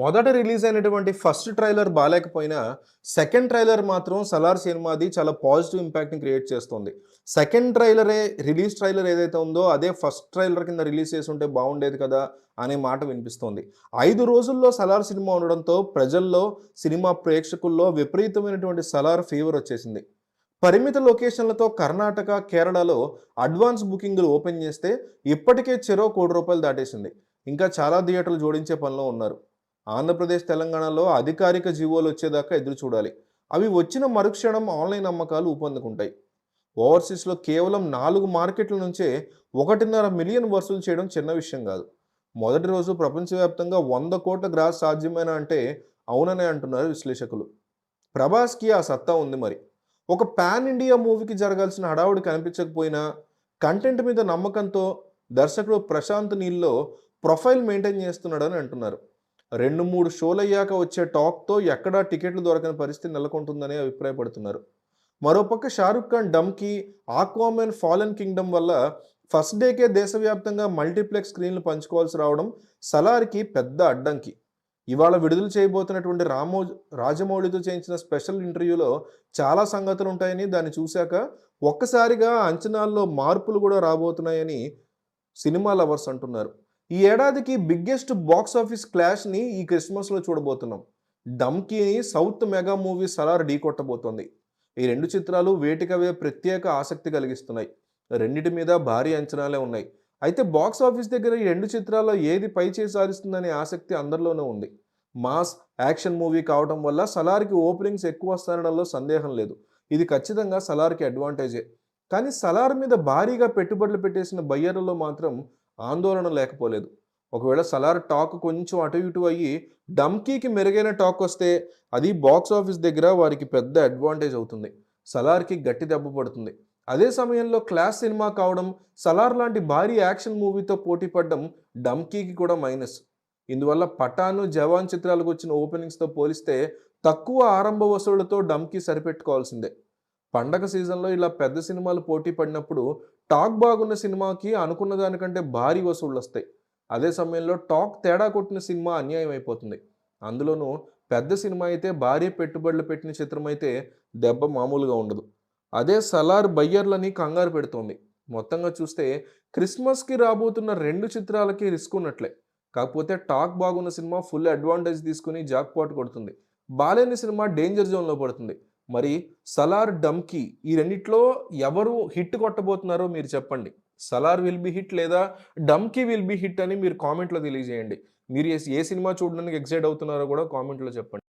మొదట రిలీజ్ అయినటువంటి first trailer బాగాలేకపోయినా సెకండ్ ట్రైలర్ మాత్రం సలార్ సినిమాది చాలా పాజిటివ్ ఇంపాక్ట్ని క్రియేట్ చేస్తుంది. సెకండ్ ట్రైలరే రిలీజ్ ట్రైలర్ ఏదైతే ఉందో అదే ఫస్ట్ ట్రైలర్ కింద రిలీజ్ చేసి ఉంటే బాగుండేది కదా అనే మాట వినిపిస్తోంది. ఐదు రోజుల్లో సలార్ సినిమా ఉండడంతో ప్రజల్లో సినిమా ప్రేక్షకుల్లో విపరీతమైనటువంటి సలార్ ఫీవర్ వచ్చేసింది. పరిమిత లొకేషన్లతో కర్ణాటక కేరళలో అడ్వాన్స్ బుకింగ్లు ఓపెన్ చేస్తే ఇప్పటికే చెరో కోటి రూపాయలు దాటేసింది. ఇంకా చాలా థియేటర్లు జోడించే పనిలో ఉన్నారు. ఆంధ్రప్రదేశ్ తెలంగాణలో అధికారిక జీవోలు వచ్చేదాకా ఎదురు చూడాలి. అవి వచ్చిన మరుక్షణం ఆన్లైన్ అమ్మకాలు ఊపందుకుంటాయి. ఓవర్సీస్లో కేవలం నాలుగు మార్కెట్ల నుంచే ఒకటిన్నర మిలియన్ వసూలు చేయడం చిన్న విషయం కాదు. మొదటి రోజు ప్రపంచవ్యాప్తంగా వంద కోట్ల గ్రాస్ సాధ్యమేనా అంటే అవుననే అంటున్నారు విశ్లేషకులు. ప్రభాస్కి ఆ సత్తా ఉంది మరి. ఒక పాన్ ఇండియా మూవీకి జరగాల్సిన హడావుడి కనిపించకపోయినా కంటెంట్ మీద నమ్మకంతో దర్శకుడు ప్రశాంత్ నీల్లో ప్రొఫైల్ మెయింటైన్ చేస్తున్నాడని అంటున్నారు. రెండు మూడు షోలు అయ్యాక వచ్చే టాక్తో ఎక్కడా టికెట్లు దొరకని పరిస్థితి నెలకొంటుందని అభిప్రాయపడుతున్నారు. మరోపక్క Shahrukh Khan Dunki Aquaman fallen kingdom వల్ల ఫస్ట్ డేకే దేశవ్యాప్తంగా మల్టీప్లెక్స్ స్క్రీన్లు పంచుకోవాల్సి రావడం సలార్కి పెద్ద అడ్డంకి. ఇవాళ విడుదల చేయబోతున్నటువంటి రామో రాజమౌళితో చేయించిన స్పెషల్ ఇంటర్వ్యూలో చాలా సంగతులు ఉంటాయని దాన్ని చూశాక ఒక్కసారిగా అంచనాల్లో మార్పులు కూడా రాబోతున్నాయని సినిమా లవర్స్ అంటున్నారు. ఈ ఏడాదికి బిగ్గెస్ట్ బాక్స్ ఆఫీస్ క్లాష్ని ఈ క్రిస్మస్లో చూడబోతున్నాం. డమ్కీని సౌత్ మెగా మూవీ సలార్ ఢీ కొట్టబోతోంది ఈ రెండు చిత్రాలు వేటికవే ప్రత్యేక ఆసక్తి కలిగిస్తున్నాయి. రెండిటి మీద భారీ అంచనాలే ఉన్నాయి. అయితే బాక్స్ ఆఫీస్ దగ్గర ఈ రెండు చిత్రాల్లో ఏది పై చేసి సాధిస్తుందనే ఆసక్తి అందరిలోనే ఉంది. మాస్ యాక్షన్ మూవీ కావడం వల్ల సలార్కి ఓపెనింగ్స్ ఎక్కువ వస్తానడంలో సందేహం లేదు. ఇది ఖచ్చితంగా సలార్కి అడ్వాంటేజే కానీ సలార్ మీద భారీగా పెట్టుబడులు పెట్టేసిన బయ్యర్లలో మాత్రం ఆందోళన లేకపోలేదు. ఒకవేళ సలార్ టాక్ కొంచెం అటు ఇటు అయ్యి డమ్కీకి మెరుగైన టాక్ వస్తే అది బాక్స్ ఆఫీస్ దగ్గర వారికి పెద్ద అడ్వాంటేజ్ అవుతుంది. సలార్కి గట్టి దెబ్బ పడుతుంది. అదే సమయంలో క్లాస్ సినిమా కావడం సలార్ లాంటి భారీ యాక్షన్ మూవీతో పోటీ పడడం డమ్కీకి కూడా మైనస్. ఇందువల్ల పఠాను జవాన్ చిత్రాలకు వచ్చిన ఓపెనింగ్స్తో పోలిస్తే తక్కువ ఆరంభ వసూళ్ళతో డమ్కీ సరిపెట్టుకోవాల్సిందే. పండగ సీజన్లో ఇలా పెద్ద సినిమాలు పోటీ పడినప్పుడు టాక్ బాగున్న సినిమాకి అనుకున్న దానికంటే భారీ వసూళ్ళు వస్తాయి అదే సమయంలో టాక్ తేడా కొట్టిన సినిమా అన్యాయం అయిపోతుంది. అందులోనూ పెద్ద సినిమా అయితే భారీ పెట్టుబడులు పెట్టిన చిత్రం అయితే దెబ్బ మామూలుగా ఉండదు. అదే సలార్ బయ్యర్లని కంగారు పెడుతోంది. మొత్తంగా చూస్తే క్రిస్మస్కి రాబోతున్న రెండు చిత్రాలకి రిస్క్ ఉన్నట్లే. కాకపోతే టాక్ బాగున్న సినిమా ఫుల్ అడ్వాంటేజ్ తీసుకుని జాక్పాట్ కొడుతుంది. బాలేని సినిమా డేంజర్ జోన్లో పడుతుంది. మరి సలార్ డమ్కి ఈ రెండిట్లో ఎవరు హిట్ కొట్టబోతున్నారో మీరు చెప్పండి. సలార్ విల్ బి హిట్ లేదా డమ్కి విల్ బి హిట్ అని మీరు కామెంట్లో తెలియజేయండి. మీరు ఏ- ఏ సినిమా చూడడానికి ఎక్సైట్ అవుతున్నారో కూడా కామెంట్లో చెప్పండి.